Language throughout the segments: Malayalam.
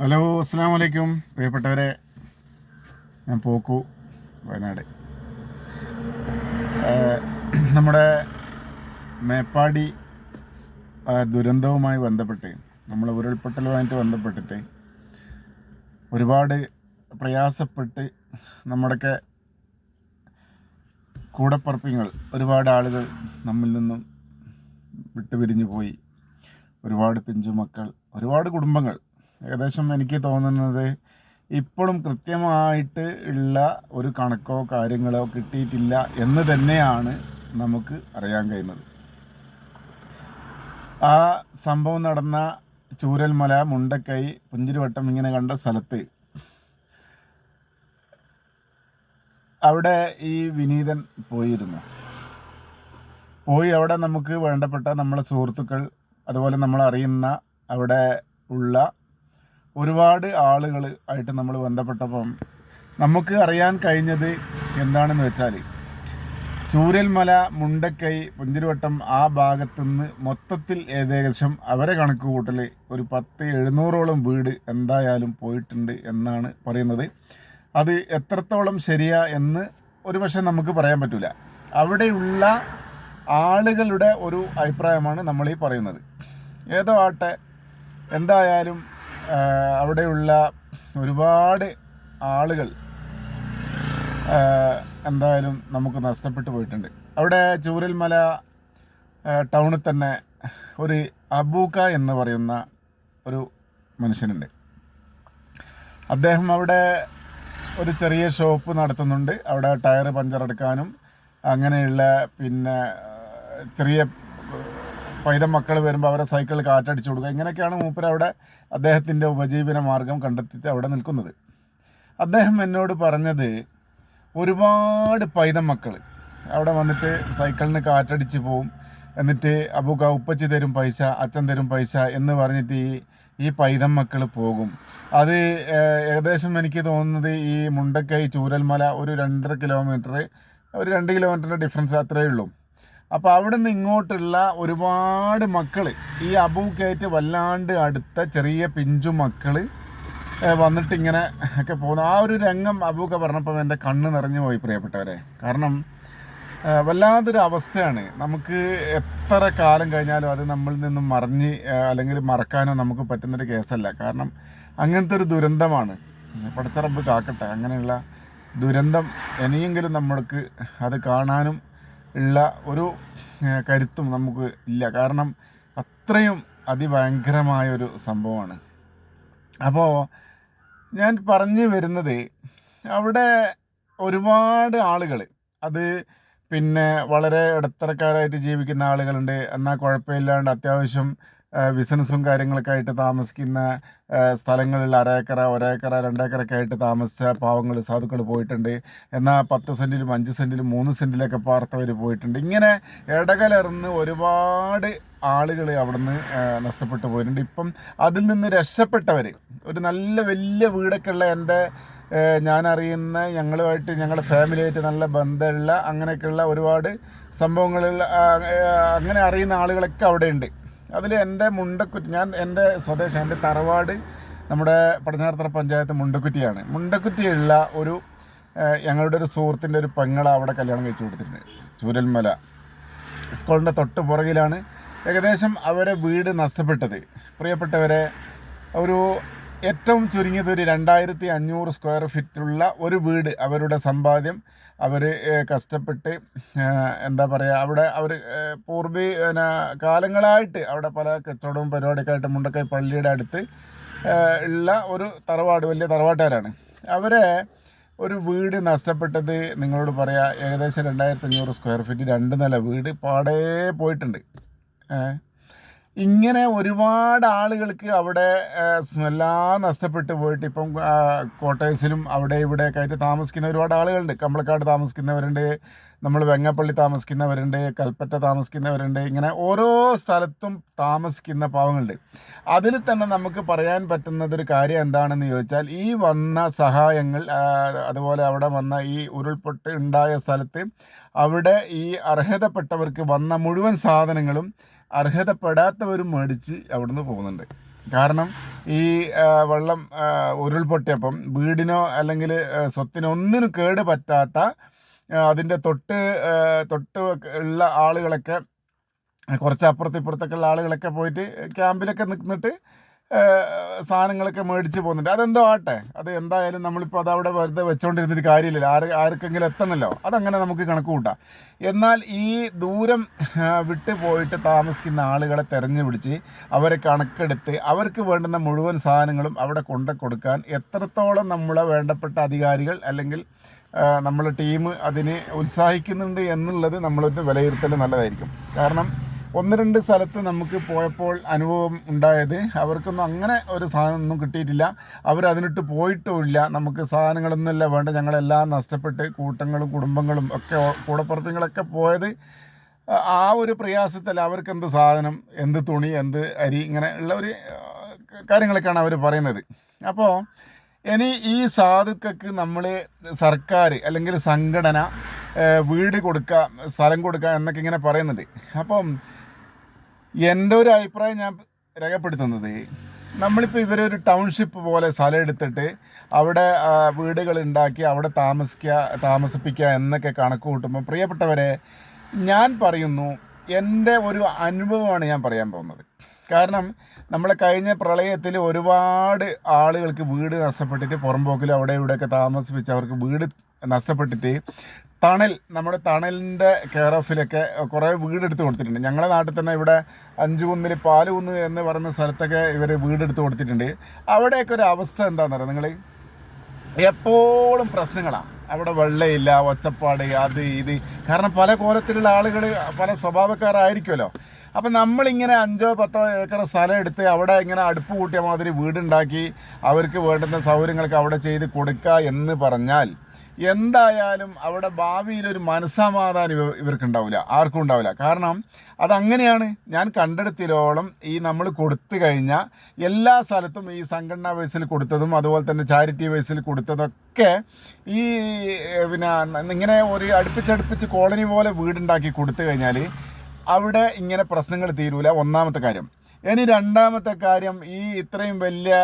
ഹലോ അസ്സാം വലൈക്കും പ്രിയപ്പെട്ടവരെ ഞാൻ പോക്കു വയനാട്. നമ്മുടെ മേപ്പാടി ദുരന്തവുമായി ബന്ധപ്പെട്ട് നമ്മൾ ഉരുൾപൊട്ടലുമായിട്ട് ബന്ധപ്പെട്ടിട്ട് ഒരുപാട് പ്രയാസപ്പെട്ട് നമ്മുടെയൊക്കെ കൂടപ്പറപ്പിങ്ങൾ ഒരുപാട് ആളുകൾ നമ്മിൽ നിന്നും വിട്ടുപിരിഞ്ഞു പോയി ഒരുപാട് പിഞ്ചുമക്കൾ ഒരുപാട് കുടുംബങ്ങൾ ഏകദേശം എനിക്ക് തോന്നുന്നത് ഇപ്പോഴും കൃത്യമായിട്ട് ഉള്ള ഒരു കണക്കോ കാര്യങ്ങളോ കിട്ടിയിട്ടില്ല എന്ന് തന്നെയാണ് നമുക്ക് അറിയാൻ കഴിയുന്നത്. ആ സംഭവം നടന്ന ചൂരൽമല മുണ്ടക്കൈ പുഞ്ചിരിവട്ടം ഇങ്ങനെ കണ്ട സ്ഥലത്ത് അവിടെ ഈ വിനീതൻ പോയിരുന്നു. പോയി അവിടെ നമുക്ക് വേണ്ടപ്പെട്ട നമ്മളെ സുഹൃത്തുക്കൾ അതുപോലെ നമ്മൾ അറിയുന്ന അവിടെ ഉള്ള ഒരുപാട് ആളുകൾ ആയിട്ട് നമ്മൾ ബന്ധപ്പെട്ടപ്പം നമുക്ക് അറിയാൻ കഴിഞ്ഞത് എന്താണെന്ന് വെച്ചാൽ ചൂരൽമല മുണ്ടക്കൈ പുഞ്ചിരിവട്ടം ആ ഭാഗത്തുനിന്ന് മൊത്തത്തിൽ ഏകദേശം അവരെ കണക്ക് കൂട്ടൽ ഒരു പത്ത് എഴുന്നൂറോളം വീട് എന്തായാലും പോയിട്ടുണ്ട് എന്നാണ് പറയുന്നത്. അത് എത്രത്തോളം ശരിയാ എന്ന് ഒരു പക്ഷേ നമുക്ക് പറയാൻ പറ്റില്ല അവിടെയുള്ള ആളുകളുടെ ഒരു അഭിപ്രായമാണ് നമ്മൾ ഈ പറയുന്നത്. ഏതോ ആട്ടെ എന്തായാലും അവിടെയുള്ള ഒരുപാട് ആളുകൾ എന്തായാലും നമുക്ക് നഷ്ടപ്പെട്ടു പോയിട്ടുണ്ട്. അവിടെ ചൂരൽമല ടൗണിൽ തന്നെ ഒരു അബൂക്ക എന്ന് പറയുന്ന ഒരു മനുഷ്യനുണ്ട്. അദ്ദേഹം അവിടെ ഒരു ചെറിയ ഷോപ്പ് നടത്തുന്നുണ്ട്. അവിടെ ടയർ പഞ്ചർ എടുക്കാനും അങ്ങനെയുള്ള പിന്നെ ചെറിയ പൈതം മക്കൾ വരുമ്പോൾ അവരെ സൈക്കിൾ കാറ്റടിച്ചു കൊടുക്കുക. ഇങ്ങനെയൊക്കെയാണ് മൂപ്പർ അവിടെ അദ്ദേഹത്തിന്റെ ഉപജീവന മാർഗം കണ്ടെത്തിയിട്ട് അവിടെ നിൽക്കുന്നത്. അദ്ദേഹം എന്നോട് പറഞ്ഞത് ഒരുപാട് പൈതം മക്കൾ അവിടെ വന്നിട്ട് സൈക്കിളിന് കാറ്റടിച്ച് പോവും. എന്നിട്ട് അബുക്ക ഉപ്പച്ചി തരും പൈസ അച്ഛൻ തരും പൈസ എന്ന് പറഞ്ഞിട്ട് ഈ ഈ പൈതം മക്കൾ പോകും. അത് ഏകദേശം എനിക്ക് തോന്നുന്നത് ഈ മുണ്ടക്കൈ ചൂരൽമല ഒരു രണ്ടര കിലോമീറ്റർ ഒരു രണ്ട് കിലോമീറ്ററിന്റെ ഡിഫറൻസ് അത്രയേ ഉള്ളൂ. അപ്പോൾ അവിടെ നിന്ന് ഇങ്ങോട്ടുള്ള ഒരുപാട് മക്കൾ ഈ അബൂക്കായിട്ട് വല്ലാണ്ട് അടുത്ത ചെറിയ പിഞ്ചു മക്കൾ വന്നിട്ട് ഇങ്ങനെ ഒക്കെ പോകുന്ന. ആ ഒരു രംഗം അബൂക്ക പറഞ്ഞപ്പോൾ എന്റെ കണ്ണ് നിറഞ്ഞു പോയി പ്രിയപ്പെട്ടവരെ. കാരണം വല്ലാതൊരു അവസ്ഥയാണ്. നമുക്ക് എത്ര കാലം കഴിഞ്ഞാലും അത് നമ്മളിൽ നിന്നും മറിഞ്ഞ് അല്ലെങ്കിൽ മറക്കാനോ നമുക്ക് പറ്റുന്നൊരു കേസല്ല. കാരണം അങ്ങനത്തെ ഒരു ദുരന്തമാണ്. പടച്ചറമ്പ് കാക്കട്ടെ അങ്ങനെയുള്ള ദുരന്തം ഇനിയെങ്കിലും നമ്മൾക്ക് അത് കാണാനും ഉള്ള ഒരു കരുത്തും നമുക്ക് ഇല്ല. കാരണം അത്രയും അതിഭയങ്കരമായ ഒരു സംഭവമാണ്. അപ്പോൾ ഞാൻ പറഞ്ഞു വരുന്നത് അവിടെ ഒരുപാട് ആളുകൾ അത് പിന്നെ വളരെ ഇടത്തരക്കാരായിട്ട് ജീവിക്കുന്ന ആളുകളുണ്ട്. എന്നാൽ കുഴപ്പമില്ലാണ്ട് അത്യാവശ്യം ബിസിനസ്സും കാര്യങ്ങളൊക്കെ ആയിട്ട് താമസിക്കുന്ന സ്ഥലങ്ങളിൽ അരേക്കറ ഒരേക്കറ രണ്ടേക്കറൊക്കെ ആയിട്ട് താമസിച്ച പാവങ്ങൾ സാധുക്കൾ പോയിട്ടുണ്ട്. എന്നാൽ പത്ത് സെന്റിലും അഞ്ച് സെന്റിലും മൂന്ന് സെന്റിലൊക്കെ പാർത്തവർ പോയിട്ടുണ്ട്. ഇങ്ങനെ ഇടകലർന്ന് ഒരുപാട് ആളുകൾ അവിടുന്ന് നഷ്ടപ്പെട്ടു പോയിട്ടുണ്ട്. ഇപ്പം അതിൽ നിന്ന് രക്ഷപ്പെട്ടവർ ഒരു നല്ല വലിയ വീടൊക്കെ ഉള്ള എന്റെ ഞാനറിയുന്ന ഞങ്ങളുമായിട്ട് ഞങ്ങളുടെ ഫാമിലിയായിട്ട് നല്ല ബന്ധമുള്ള അങ്ങനെയൊക്കെയുള്ള ഒരുപാട് സംഭവങ്ങളിൽ അങ്ങനെ അറിയുന്ന ആളുകളൊക്കെ അവിടെ ഉണ്ട് അതിൽ എന്റെ മുണ്ടക്കുറ്റി ഞാൻ എന്റെ സ്വദേശം എന്റെ തറവാട് നമ്മുടെ പടിഞ്ഞാറത്തറ പഞ്ചായത്ത് മുണ്ടക്കുറ്റിയാണ്. മുണ്ടക്കുറ്റിയുള്ള ഒരു ഞങ്ങളുടെ ഒരു സുഹൃത്തിന്റെ ഒരു പെങ്ങളെ അവിടെ കല്യാണം കഴിച്ചു കൊടുത്തിട്ടുണ്ട്. ചൂരൽമല. സ്കൂളിന്റെ തൊട്ട് പുറകിലാണ് ഏകദേശം അവരെ വീട് നഷ്ടപ്പെട്ടത്. പ്രിയപ്പെട്ടവരെ ഒരു ഏറ്റവും ചുരുങ്ങിയത് ഒരു രണ്ടായിരത്തി അഞ്ഞൂറ് സ്ക്വയർ ഫീറ്റുള്ള ഒരു വീട് അവരുടെ സമ്പാദ്യം അവർ കഷ്ടപ്പെട്ട് എന്താ പറയുക അവിടെ അവർ പൂർവി പിന്നെ കാലങ്ങളായിട്ട് അവിടെ പല കച്ചവടവും പരിപാടിയൊക്കെ മുണ്ടക്കൈ പള്ളിയുടെ അടുത്ത് ഉള്ള ഒരു തറവാട് വലിയ തറവാട്ടുകാരാണ് അവരെ ഒരു വീട് നഷ്ടപ്പെട്ടത് നിങ്ങളോട് പറയാം ഏകദേശം രണ്ടായിരത്തി അഞ്ഞൂറ് സ്ക്വയർ ഫീറ്റ് രണ്ട് നില വീട് പാടേ പോയിട്ടുണ്ട്. ഇങ്ങനെ ഒരുപാട് ആളുകൾക്ക് അവിടെ എല്ലാം നഷ്ടപ്പെട്ടു പോയിട്ട് ഇപ്പം കോട്ടേഴ്സിലും അവിടെ ഇവിടെ ആയിട്ട് താമസിക്കുന്ന ഒരുപാട് ആളുകളുണ്ട്. കമ്പളക്കാട് താമസിക്കുന്നവരുണ്ട് നമ്മൾ വെങ്ങപ്പള്ളി താമസിക്കുന്നവരുണ്ട് കൽപ്പറ്റ താമസിക്കുന്നവരുണ്ട് ഇങ്ങനെ ഓരോ സ്ഥലത്തും താമസിക്കുന്ന പാവങ്ങളുണ്ട്. അതിൽ തന്നെ നമുക്ക് പറയാൻ പറ്റുന്നതൊരു കാര്യം എന്താണെന്ന് ചോദിച്ചാൽ ഈ വന്ന സഹായങ്ങൾ അതുപോലെ അവിടെ വന്ന ഈ ഉരുൾപൊട്ട് ഉണ്ടായ സ്ഥലത്ത് അവിടെ ഈ അർഹതപ്പെട്ടവർക്ക് വന്ന മുഴുവൻ സാധനങ്ങളും അർഹതപ്പെടാത്തവരും മേടിച്ച് അവിടുന്ന് പോകുന്നുണ്ട്. കാരണം ഈ വെള്ളം ഉരുൾപൊട്ടിയപ്പം വീടിനോ അല്ലെങ്കിൽ സ്വത്തിനോ ഒന്നിനും കേട് പറ്റാത്ത അതിന്റെ തൊട്ട് തൊട്ട് ഉള്ള ആളുകളൊക്കെ കുറച്ച് അപ്പുറത്ത് ഇപ്പുറത്തൊക്കെ ഉള്ള ആളുകളൊക്കെ പോയിട്ട് ക്യാമ്പിലൊക്കെ നിന്നിട്ട് സാധനങ്ങളൊക്കെ മേടിച്ച് പോകുന്നുണ്ട്. അതെന്തോ ആട്ടെ? അത് എന്തായാലും നമ്മളിപ്പോൾ അത് അവിടെ വെറുതെ വെച്ചുകൊണ്ടിരുന്നിട്ട് കാര്യമില്ലല്ലോ. ആര് ആർക്കെങ്കിലും എത്തണമല്ലോ അതങ്ങനെ നമുക്ക് കണക്ക് കൂട്ടാം. എന്നാൽ ഈ ദൂരം വിട്ട് പോയിട്ട് താമസിക്കുന്ന ആളുകളെ തെരഞ്ഞു പിടിച്ച് അവരെ കണക്കെടുത്ത് അവർക്ക് വേണ്ടുന്ന മുഴുവൻ സാധനങ്ങളും അവിടെ കൊണ്ടു കൊടുക്കാൻ എത്രത്തോളം നമ്മളെ വേണ്ടപ്പെട്ട അധികാരികൾ അല്ലെങ്കിൽ നമ്മളെ ടീം അതിനെ ഉത്സാഹിക്കുന്നുണ്ട് എന്നുള്ളത് നമ്മളൊന്ന് വിലയിരുത്തൽ നല്ലതായിരിക്കും. കാരണം ഒന്ന് രണ്ട് സ്ഥലത്ത് നമുക്ക് പോയപ്പോൾ അനുഭവം ഉണ്ടായത്. അവർക്കൊന്നും അങ്ങനെ ഒരു സാധനം ഒന്നും കിട്ടിയിട്ടില്ല. അവർ അതിനിട്ട് പോയിട്ടുമില്ല നമുക്ക് സാധനങ്ങളൊന്നുമല്ല വേണ്ട ഞങ്ങളെല്ലാം നഷ്ടപ്പെട്ട് കൂട്ടങ്ങളും കുടുംബങ്ങളും ഒക്കെ കൂടപ്പുറപ്പിങ്ങളൊക്കെ പോയത്. ആ- ഒരു പ്രയാസത്തിൽ അവർക്ക് എന്ത് സാധനം എന്ത് തുണി എന്ത് അരി ഇങ്ങനെ ഉള്ള ഒരു കാര്യങ്ങളൊക്കെയാണ് അവർ പറയുന്നത്. അപ്പോൾ ഇനി ഈ സാധുക്കൾക്ക് നമ്മൾ സർക്കാർ അല്ലെങ്കിൽ സംഘടന വീട് കൊടുക്കുക സ്ഥലം കൊടുക്കുക എന്നൊക്കെ ഇങ്ങനെ പറയുന്നുണ്ട്. അപ്പം എന്റെ ഒരു അഭിപ്രായം ഞാൻ രേഖപ്പെടുത്തുന്നത്. നമ്മളിപ്പോൾ ഇവരൊരു ടൗൺഷിപ്പ് പോലെ സ്ഥലം എടുത്തിട്ട് അവിടെ വീടുകൾ ഉണ്ടാക്കി അവിടെ താമസിക്കുക താമസിപ്പിക്കുക എന്നൊക്കെ കണക്ക് കൂട്ടുമ്പോൾ പ്രിയപ്പെട്ടവരെ ഞാൻ പറയുന്നു എന്റെ ഒരു അനുഭവമാണ് ഞാൻ പറയാൻ പോകുന്നത്. കാരണം നമ്മളെ കഴിഞ്ഞ പ്രളയത്തിൽ ഒരുപാട് ആളുകൾക്ക് വീട് നഷ്ടപ്പെട്ടിട്ട് പുറമ്പോക്കിലും അവിടെ ഇവിടെയൊക്കെ താമസിപ്പിച്ച് അവർക്ക് വീട് നഷ്ടപ്പെട്ടിട്ട് തണൽ നമ്മുടെ തണലിന്റെ കെയർ ഓഫിലൊക്കെ കുറേ വീടെടുത്ത് കൊടുത്തിട്ടുണ്ട്. ഞങ്ങളുടെ നാട്ടിൽ തന്നെ ഇവിടെ അഞ്ചുകുന്നിൽ പാലുകുന്ന് എന്ന് പറയുന്ന സ്ഥലത്തൊക്കെ ഇവർ വീടെടുത്ത് കൊടുത്തിട്ടുണ്ട്. അവിടെയൊക്കെ ഒരു അവസ്ഥ എന്താണെന്ന് പറയുക നിങ്ങൾ എപ്പോഴും പ്രശ്നങ്ങളാണ് അവിടെ വെള്ളമില്ല ഒച്ചപ്പാട് അത് ഇത്. കാരണം പല കോലത്തിലുള്ള ആളുകൾ പല സ്വഭാവക്കാരായിരിക്കുമല്ലോ അപ്പം നമ്മളിങ്ങനെ അഞ്ചോ പത്തോ ഏക്കർ സ്ഥലം എടുത്ത് അവിടെ ഇങ്ങനെ അടുപ്പ് കൂട്ടിയ മാതിരി വീടുണ്ടാക്കി അവർക്ക് വേണ്ടുന്ന സൗകര്യങ്ങളൊക്കെ അവിടെ ചെയ്ത് കൊടുക്കുക എന്ന് പറഞ്ഞാൽ എന്തായാലും അവിടെ ഭാവിയിൽ ഒരു മനസ്സമാധാനം ഇവ ഇവർക്ക് ഉണ്ടാവില്ല ആർക്കും ഉണ്ടാവില്ല. കാരണം അതങ്ങനെയാണ്. ഞാൻ കണ്ടെടുത്തിലോളം ഈ നമ്മൾ കൊടുത്തു കഴിഞ്ഞാൽ എല്ലാ സ്ഥലത്തും ഈ സംഘടനാ വയസ്സിൽ കൊടുത്തതും അതുപോലെ തന്നെ ചാരിറ്റി വയസ്സിൽ കൊടുത്തതൊക്കെ ഈ പിന്നെ ഇങ്ങനെ ഒരു അടുപ്പിച്ചടുപ്പിച്ച് കോളനി പോലെ വീടുണ്ടാക്കി കൊടുത്തു കഴിഞ്ഞാൽ അവിടെ ഇങ്ങനെ പ്രശ്നങ്ങൾ തീരൂല. ഒന്നാമത്തെ കാര്യം. ഇനി രണ്ടാമത്തെ കാര്യം ഈ ഇത്രയും വലിയ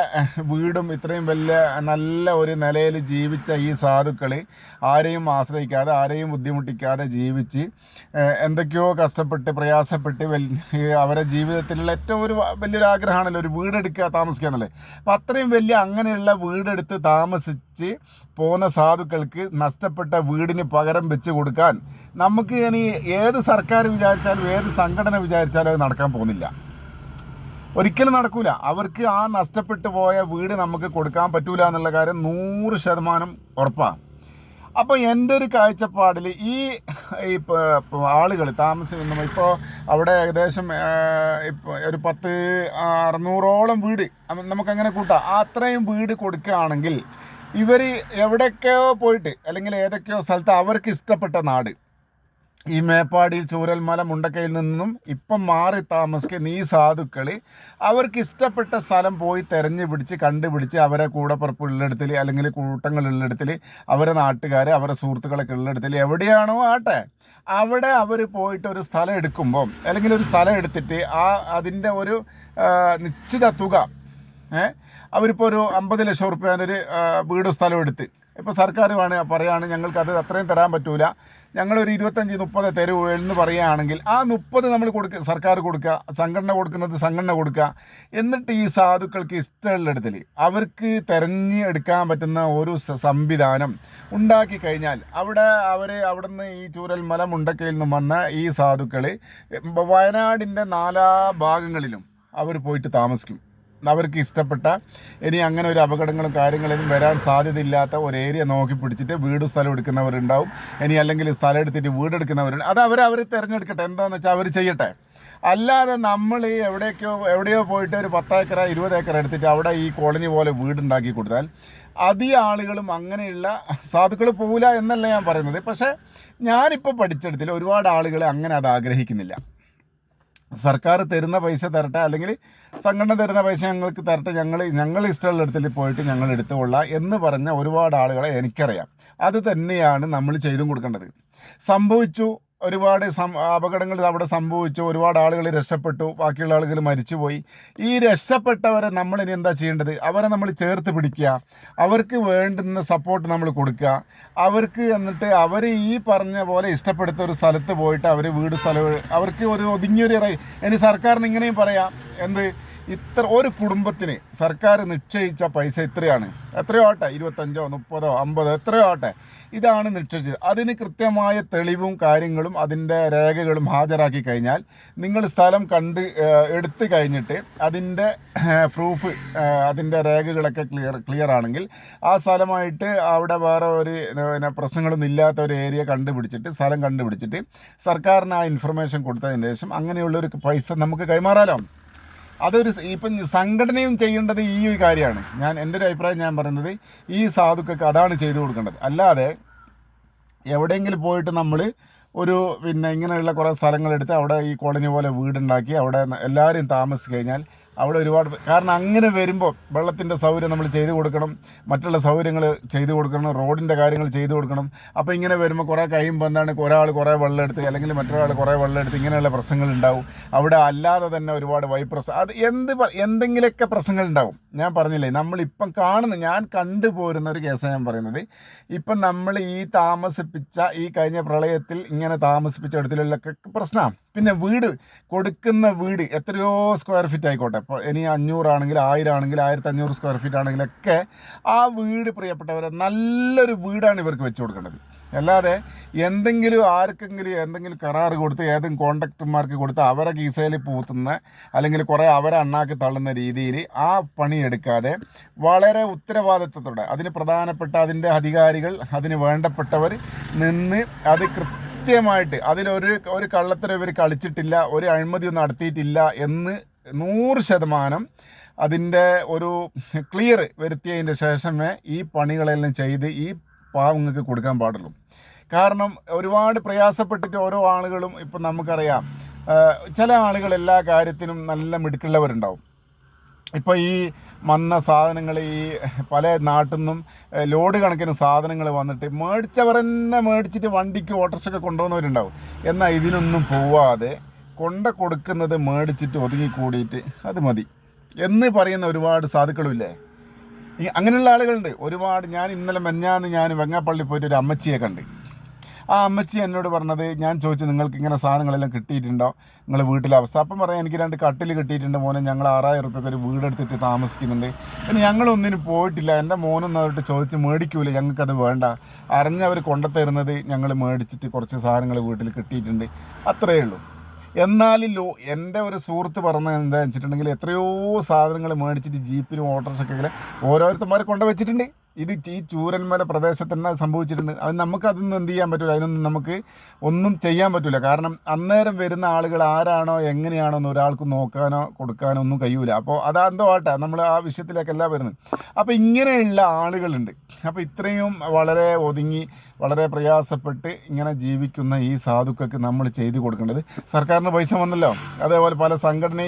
വീടും ഇത്രയും വലിയ നല്ല ഒരു നിലയിൽ ജീവിച്ച ഈ സാധുക്കൾ ആരെയും ആശ്രയിക്കാതെ ആരെയും ബുദ്ധിമുട്ടിക്കാതെ ജീവിച്ച് എന്തൊക്കെയോ കഷ്ടപ്പെട്ട് പ്രയാസപ്പെട്ട് അവരെ ജീവിതത്തിലുള്ള ഏറ്റവും ഒരു വലിയൊരു ആഗ്രഹമാണല്ലോ ഒരു വീടെടുക്കുക താമസിക്കുക എന്നുള്ളത്. അപ്പം അത്രയും വലിയ അങ്ങനെയുള്ള വീടെടുത്ത് താമസിച്ച് പോകുന്ന സാധുക്കൾക്ക് നഷ്ടപ്പെട്ട വീടിന് പകരം വെച്ച് കൊടുക്കാൻ നമുക്ക് ഇനി ഏത് സർക്കാർ വിചാരിച്ചാലും ഏത് സംഘടന വിചാരിച്ചാലും അത് നടക്കാൻ പോകുന്നില്ല. ഒരിക്കലും നടക്കൂല. അവർക്ക് ആ നഷ്ടപ്പെട്ടു പോയ വീട് നമുക്ക് കൊടുക്കാൻ പറ്റൂല എന്നുള്ള കാര്യം നൂറ് ശതമാനം ഉറപ്പാണ്. അപ്പോൾ എന്റെ ഒരു കാഴ്ചപ്പാടിൽ ഈ ഇപ്പോൾ ആളുകൾ താമസിക്കുന്ന ഇപ്പോൾ അവിടെ ഏകദേശം ഇപ്പോൾ ഒരു പത്ത് അറുന്നൂറോളം വീട് നമുക്ക് നമുക്കങ്ങനെ കൂട്ടാം. അത്രയും വീട് കൊടുക്കുകയാണെങ്കിൽ ഇവർ എവിടെയൊക്കെയോ പോയിട്ട് അല്ലെങ്കിൽ ഏതൊക്കെയോ സ്ഥലത്ത് അവർക്ക് ഇഷ്ടപ്പെട്ട നാട് ഈ മേപ്പാടി ചൂരൽമല മുണ്ടക്കയിൽ നിന്നും ഇപ്പം മാറി താമസിക്കുന്ന ഈ സാധുക്കൾ അവർക്ക് ഇഷ്ടപ്പെട്ട സ്ഥലം പോയി തെരഞ്ഞു പിടിച്ച് കണ്ടുപിടിച്ച് അവരെ കൂടപ്പുറപ്പ് ഉള്ളിടത്തിൽ അല്ലെങ്കിൽ കൂട്ടങ്ങൾ ഉള്ളിടത്തിൽ അവരെ നാട്ടുകാർ അവരെ സുഹൃത്തുക്കളൊക്കെ ഉള്ളിടത്തിൽ എവിടെയാണോ ആട്ടെ അവിടെ അവർ പോയിട്ട് ഒരു സ്ഥലം എടുക്കുമ്പോൾ അല്ലെങ്കിൽ ഒരു സ്ഥലം എടുത്തിട്ട് ആ അതിന്റെ ഒരു നിശ്ചിത തുക അവരിപ്പോൾ ഒരു അമ്പത് ലക്ഷം റുപ്യേന്റെ ഒരു വീടും സ്ഥലം എടുത്ത്. ഇപ്പോൾ സർക്കാർ പറയുകയാണ് ഞങ്ങൾക്ക് അത് അത്രയും തരാൻ പറ്റൂല. ഞങ്ങളൊരു ഇരുപത്തഞ്ച് മുപ്പത് തരുവ് എന്ന് പറയുകയാണെങ്കിൽ ആ മുപ്പത് നമ്മൾ കൊടുക്കുക സർക്കാർ കൊടുക്കുക സംഘടന കൊടുക്കുന്നത് സംഘടന കൊടുക്കുക. എന്നിട്ട് ഈ സാധുക്കൾക്ക് ഇഷ്ടമുള്ളിടത്തിൽ അവർക്ക് തെരഞ്ഞെടുക്കാൻ പറ്റുന്ന ഒരു സംവിധാനം ഉണ്ടാക്കി കഴിഞ്ഞാൽ അവിടെ അവർ അവിടുന്ന് ഈ ചൂരൽമല മുണ്ടക്കയിൽ നിന്നും വന്ന ഈ സാധുക്കൾ വയനാടിന്റെ നാലാ ഭാഗങ്ങളിലും അവർ പോയിട്ട് താമസിക്കും. അവർക്ക് ഇഷ്ടപ്പെട്ട ഇനി അങ്ങനെ ഒരു അപകടങ്ങളും കാര്യങ്ങളും വരാൻ സാധ്യതയില്ലാത്ത ഒരു ഏരിയ നോക്കി പിടിച്ചിട്ട് വീട് സ്ഥലം എടുക്കുന്നവരുണ്ടാവും. ഇനി അല്ലെങ്കിൽ സ്ഥലം എടുത്തിട്ട് വീട് വീടെടുക്കുന്നവരുണ്ട് അത് അവർ അവർ തിരഞ്ഞെടുക്കട്ടെ. എന്താണെന്ന് വെച്ചാൽ അവർ ചെയ്യട്ടെ. അല്ലാതെ നമ്മൾ ഈ എവിടെയൊക്കെയോ എവിടെയോ പോയിട്ട് ഒരു പത്തേക്കറ ഇരുപത് ഏക്കർ എടുത്തിട്ട് അവിടെ ഈ കോളനി പോലെ വീടുണ്ടാക്കി കൊടുത്താൽ അധിക ആളുകളും അങ്ങനെയുള്ള സാധുക്കൾ പോകില്ല എന്നല്ല ഞാൻ പറയുന്നത്. പക്ഷേ ഞാനിപ്പോൾ പഠിച്ചെടുത്തിൽ ഒരുപാട് ആളുകൾ അങ്ങനെ അത് ആഗ്രഹിക്കുന്നില്ല. സർക്കാർ തരുന്ന പൈസ തരട്ടെ അല്ലെങ്കിൽ സംഘടന തരുന്ന പൈസ ഞങ്ങൾക്ക് തരട്ടെ ഞങ്ങൾ ഞങ്ങൾ ഇഷ്ടമുള്ള ഇടത്തിൽ പോയിട്ട് ഞങ്ങൾ എടുത്തുകൊള്ളാം എന്ന് പറഞ്ഞ ഒരുപാട് ആളുകളെ എനിക്കറിയാം. അത് തന്നെയാണ് നമ്മൾ ചെയ്തും കൊടുക്കേണ്ടത്. സംഭവിച്ചു ഒരുപാട് സം അപകടങ്ങൾ അവിടെ സംഭവിച്ചു. ഒരുപാട് ആളുകൾ രക്ഷപ്പെട്ടു. ബാക്കിയുള്ള ആളുകൾ മരിച്ചുപോയി. ഈ രക്ഷപ്പെട്ടവരെ നമ്മൾ ഇനി എന്താ ചെയ്യേണ്ടത്? അവരെ നമ്മൾ ചേർത്ത് പിടിക്കുക. അവർക്ക് വേണ്ടുന്ന സപ്പോർട്ട് നമ്മൾ കൊടുക്കുക. അവർക്ക് എന്നിട്ട് അവർ ഈ പറഞ്ഞ പോലെ ഇഷ്ടപ്പെടുത്ത ഒരു സ്ഥലത്ത് പോയിട്ട് അവർ വീട് സ്ഥലം അവർക്ക് ഒരു ഒതുങ്ങിയൊരു ഇനി സർക്കാരിന് ഇങ്ങനെയും പറയാം. എന്ത്? ഇത്ര ഒരു കുടുംബത്തിന് സർക്കാർ നിശ്ചയിച്ച പൈസ ഇത്രയാണ്. എത്രയോ ആട്ടെ? ഇരുപത്തഞ്ചോ മുപ്പതോ അമ്പതോ എത്രയോ ആട്ടെ? ഇതാണ് നിശ്ചയിച്ചത്. അതിന് കൃത്യമായ തെളിവും കാര്യങ്ങളും അതിന്റെ രേഖകളും ഹാജരാക്കി കഴിഞ്ഞാൽ നിങ്ങൾ സ്ഥലം കണ്ട് എടുത്തു കഴിഞ്ഞിട്ട് അതിന്റെ പ്രൂഫ് അതിന്റെ രേഖകളൊക്കെ ക്ലിയർ ക്ലിയർ ആണെങ്കിൽ ആ സ്ഥലമായിട്ട് അവിടെ വേറെ ഒരു പിന്നെ പ്രശ്നങ്ങളൊന്നും ഇല്ലാത്ത ഒരു ഏരിയ കണ്ടുപിടിച്ചിട്ട് സ്ഥലം കണ്ടുപിടിച്ചിട്ട് സർക്കാരിന് ആ ഇൻഫർമേഷൻ കൊടുത്തതിന് ശേഷം അങ്ങനെയുള്ളൊരു പൈസ നമുക്ക് കൈമാറാലോ? അതൊരു ഇപ്പം സംഘടനയും ചെയ്യേണ്ടത് ഈ ഒരു കാര്യമാണ്. ഞാൻ എന്റെ ഒരു അഭിപ്രായം ഞാൻ പറയുന്നത് ഈ സാധുക്കൾക്ക് അതാണ് ചെയ്തു കൊടുക്കേണ്ടത്. അല്ലാതെ എവിടെയെങ്കിലും പോയിട്ട് നമ്മൾ ഒരു പിന്നെ ഇങ്ങനെയുള്ള കുറേ സ്ഥലങ്ങളെടുത്ത് അവിടെ ഈ കോളനി പോലെ വീടുണ്ടാക്കി അവിടെ എല്ലാവരും താമസിച്ച് കഴിഞ്ഞാൽ അവിടെ ഒരുപാട് കാരണം അങ്ങനെ വരുമ്പോൾ വെള്ളത്തിന്റെ സൗകര്യം നമ്മൾ ചെയ്തു കൊടുക്കണം മറ്റുള്ള സൗകര്യങ്ങൾ ചെയ്തു കൊടുക്കണം റോഡിന്റെ കാര്യങ്ങൾ ചെയ്തു കൊടുക്കണം. അപ്പോൾ ഇങ്ങനെ വരുമ്പോൾ കുറേ കഴിയുമ്പോൾ എന്താണ് ഒരാൾ കുറേ വെള്ളം എടുത്ത് അല്ലെങ്കിൽ മറ്റൊരാൾ കുറേ വെള്ളം എടുത്ത് ഇങ്ങനെയുള്ള പ്രശ്നങ്ങൾ ഉണ്ടാവും. അവിടെ അല്ലാതെ തന്നെ ഒരുപാട് വൈപ്രസ് അത് എന്ത് എന്തെങ്കിലുമൊക്കെ പ്രശ്നങ്ങൾ ഉണ്ടാവും. ഞാൻ പറഞ്ഞില്ലേ നമ്മളിപ്പം കാണുന്ന ഞാൻ കണ്ടുപോരുന്ന ഒരു കേസാണ് ഞാൻ പറയുന്നത്. ഇപ്പം നമ്മൾ ഈ താമസിപ്പിച്ച ഈ കഴിഞ്ഞ പ്രളയത്തിൽ ഇങ്ങനെ താമസിപ്പിച്ച ഇടത്തിലൊക്കെ പ്രശ്നമാണ് പിന്നെ വീട് കൊടുക്കുന്ന വീട് എത്രയോ സ്ക്വയർ ഫീറ്റ് ആയിക്കോട്ടെ. ഇപ്പോൾ ഇനി അഞ്ഞൂറാണെങ്കിൽ ആയിരം ആണെങ്കിൽ ആയിരത്തി അഞ്ഞൂറ് സ്ക്വയർ ഫീറ്റ് ആണെങ്കിലൊക്കെ ആ വീട് പ്രിയപ്പെട്ടവരെ നല്ലൊരു വീടാണ് ഇവർക്ക് വെച്ച് കൊടുക്കേണ്ടത്. അല്ലാതെ എന്തെങ്കിലും ആർക്കെങ്കിലും എന്തെങ്കിലും കരാറ് കൊടുത്ത് ഏതെങ്കിലും കോൺട്രാക്ടർമാർക്ക് കൊടുത്ത് അവരെ കീസയിൽ പൂത്തുന്ന അല്ലെങ്കിൽ കുറേ അവരെ അണ്ണാക്കി തള്ളുന്ന രീതിയിൽ ആ പണിയെടുക്കാതെ വളരെ ഉത്തരവാദിത്വത്തോടെ അതിന് പ്രധാനപ്പെട്ട അതിന്റെ അധികാരികൾ അതിന് വേണ്ടപ്പെട്ടവർ നിന്ന് അത് കൃത്യമായിട്ട് അതിലൊരു ഒരു കള്ളത്തരം ഇവർ കളിച്ചിട്ടില്ല ഒരു അഴിമതി ഒന്നും നടത്തിയിട്ടില്ല എന്ന് നൂറ് ശതമാനം അതിന്റെ ഒരു ക്ലിയർ വരുത്തിയതിന്റെ ശേഷമേ ഈ പണികളെല്ലാം ചെയ്ത് ഈ പാവങ്ങൾക്ക് കൊടുക്കാൻ പാടുള്ളൂ. കാരണം ഒരുപാട് പ്രയാസപ്പെട്ടിട്ട് ഓരോ ആളുകളും ഇപ്പം നമുക്കറിയാം ചില ആളുകൾ എല്ലാ കാര്യത്തിനും നല്ല മിടുക്കുള്ളവരുണ്ടാവും. ഇപ്പോൾ ഈ വന്ന സാധനങ്ങൾ ഈ പല നാട്ടിൽ നിന്നും ലോഡ് കണക്കിന് സാധനങ്ങൾ വന്നിട്ട് മേടിച്ചവർ തന്നെ മേടിച്ചിട്ട് വണ്ടിക്ക് ഓട്ടോസൊക്കെ കൊണ്ടുപോകുന്നവരുണ്ടാവും എന്നാൽ ഇതിനൊന്നും പോവാതെ കൊണ്ട കൊടുക്കുന്നത് മേടിച്ചിട്ട് ഒതുങ്ങിക്കൂടിയിട്ട് അത് മതി. എന്ന് പറയുന്ന ഒരുപാട് സാധുക്കളുമില്ലേ? അങ്ങനെയുള്ള ആളുകളുണ്ട്. ഒരുപാട് ഞാൻ ഇന്നലെ മെഞ്ഞാന്ന് ഞാൻ വെങ്ങാപ്പള്ളി പോയിട്ട് ഒരു അമ്മച്ചിയെ കണ്ട്. ആ അമ്മച്ചി എന്നോട് പറഞ്ഞത് ഞാൻ ചോദിച്ചു നിങ്ങൾക്ക് ഇങ്ങനെ സാധനങ്ങളെല്ലാം കിട്ടിയിട്ടുണ്ടോ? നിങ്ങൾ വീട്ടിലെ അവസ്ഥ? അപ്പം പറയാം എനിക്ക് രണ്ട് കട്ടിൽ കിട്ടിയിട്ടുണ്ട് മോനെ. ഞങ്ങൾ ആറായിരം റുപ്യക്ക് ഒരു വീടെടുത്തിട്ട് താമസിക്കുന്നുണ്ട്. പിന്നെ ഞങ്ങളൊന്നിനും പോയിട്ടില്ല. എന്റെ മോനൊന്നും അവരോട്ട് ചോദിച്ച് മേടിക്കൂല. ഞങ്ങൾക്കത് വേണ്ട. അറിഞ്ഞവർ കൊണ്ടുത്തരുന്നത് ഞങ്ങൾ മേടിച്ചിട്ട് കുറച്ച് സാധനങ്ങൾ വീട്ടിൽ കിട്ടിയിട്ടുണ്ട്. അത്രയേ ഉള്ളൂ. എന്നാലും ലോ എന്റെ ഒരു സുഹൃത്ത് പറഞ്ഞത് എന്താ വെച്ചിട്ടുണ്ടെങ്കിൽ എത്രയോ സാധനങ്ങൾ മേടിച്ചിട്ട് ജീപ്പിലും ഓരോരുത്തന്മാർ ഓരോരുത്തന്മാരെ കൊണ്ടുവച്ചിട്ടുണ്ട് ഇത് ഈ ചൂരന്മല പ്രദേശത്ത് തന്നെ സംഭവിച്ചിട്ടുണ്ട്. അത് നമുക്ക് അതൊന്നും എന്ത് ചെയ്യാൻ പറ്റില്ല അതിനൊന്നും നമുക്ക് ഒന്നും ചെയ്യാൻ പറ്റില്ല കാരണം അന്നേരം വരുന്ന ആളുകൾ ആരാണോ എങ്ങനെയാണോ എന്ന് ഒരാൾക്ക് നോക്കാനോ കൊടുക്കാനോ ഒന്നും കഴിയൂല. അപ്പോൾ അതെന്തോ ആട്ടെ. നമ്മൾ ആ വിഷയത്തിലേക്കല്ല വരുന്നത്. അപ്പോൾ ഇങ്ങനെയുള്ള ആളുകളുണ്ട്. അപ്പോൾ ഇത്രയും വളരെ ഒതുങ്ങി വളരെ പ്രയാസപ്പെട്ട് ഇങ്ങനെ ജീവിക്കുന്ന ഈ സാധുക്കൾക്ക് നമ്മൾ ചെയ്തു കൊടുക്കേണ്ടത്. സർക്കാരിന് പൈസ വന്നല്ലോ. അതേപോലെ പല സംഘടന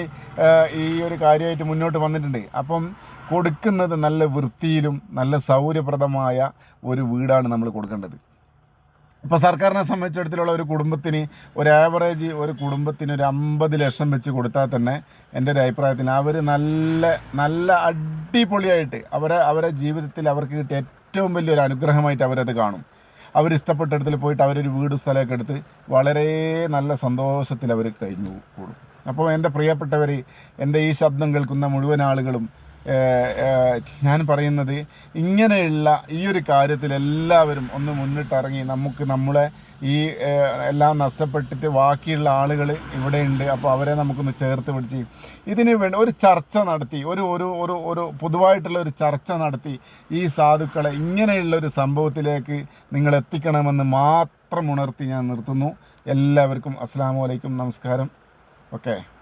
ഈ ഒരു കാര്യമായിട്ട് മുന്നോട്ട് വന്നിട്ടുണ്ട്. അപ്പം കൊടുക്കുന്നത് നല്ല വൃത്തിയിലും നല്ല സൗകര്യപ്രദമായ ഒരു വീടാണ് നമ്മൾ കൊടുക്കേണ്ടത്. ഇപ്പോൾ സർക്കാരിനെ സംബന്ധിച്ചിടത്തോളം ഒരു കുടുംബത്തിന് ഒരു ആവറേജ് ഒരു കുടുംബത്തിന് ഒരു അമ്പത് ലക്ഷം വെച്ച് കൊടുത്താൽ തന്നെ എന്റെ ഒരു അഭിപ്രായത്തിൽ അവർ നല്ല നല്ല അടിപൊളിയായിട്ട് അവരെ അവരെ ജീവിതത്തിൽ അവർക്ക് കിട്ടിയ ഏറ്റവും വലിയൊരു അനുഗ്രഹമായിട്ട് അവരത് കാണും. അവർ ഇഷ്ടപ്പെട്ടിടത്തിൽ പോയിട്ട് അവരൊരു വീട് സ്ഥലമൊക്കെ എടുത്ത് വളരെ നല്ല സന്തോഷത്തിൽ അവർ കഴിഞ്ഞു കൂടും. അപ്പോൾ എന്റെ പ്രിയപ്പെട്ടവർ എന്റെ ഈ ശബ്ദം കേൾക്കുന്ന മുഴുവൻ ആളുകളും ഞാൻ പറയുന്നത് ഇങ്ങനെയുള്ള ഈ ഒരു കാര്യത്തിൽ എല്ലാവരും ഒന്ന് മുന്നിട്ടിറങ്ങി നമുക്ക് നമ്മളെ ഈ എല്ലാം നഷ്ടപ്പെട്ടിട്ട് ബാക്കിയുള്ള ആളുകൾ ഇവിടെയുണ്ട് അപ്പോൾ അവരെ നമുക്കൊന്ന് ചേർത്ത് പിടിച്ച് ഇതിന് വേണ്ടി ഒരു ചർച്ച നടത്തി ഒരു ഒരു ഒരു ഒരു പൊതുവായിട്ടുള്ള ഒരു ചർച്ച നടത്തി ഈ സാധുക്കളെ ഇങ്ങനെയുള്ള ഒരു സംഭവത്തിലേക്ക് നിങ്ങൾ എത്തിക്കണമെന്ന് മാത്രം ഉണർത്തി ഞാൻ നിർത്തുന്നു. എല്ലാവർക്കും അസ്സാം വലൈക്കും നമസ്കാരം. ഓക്കെ.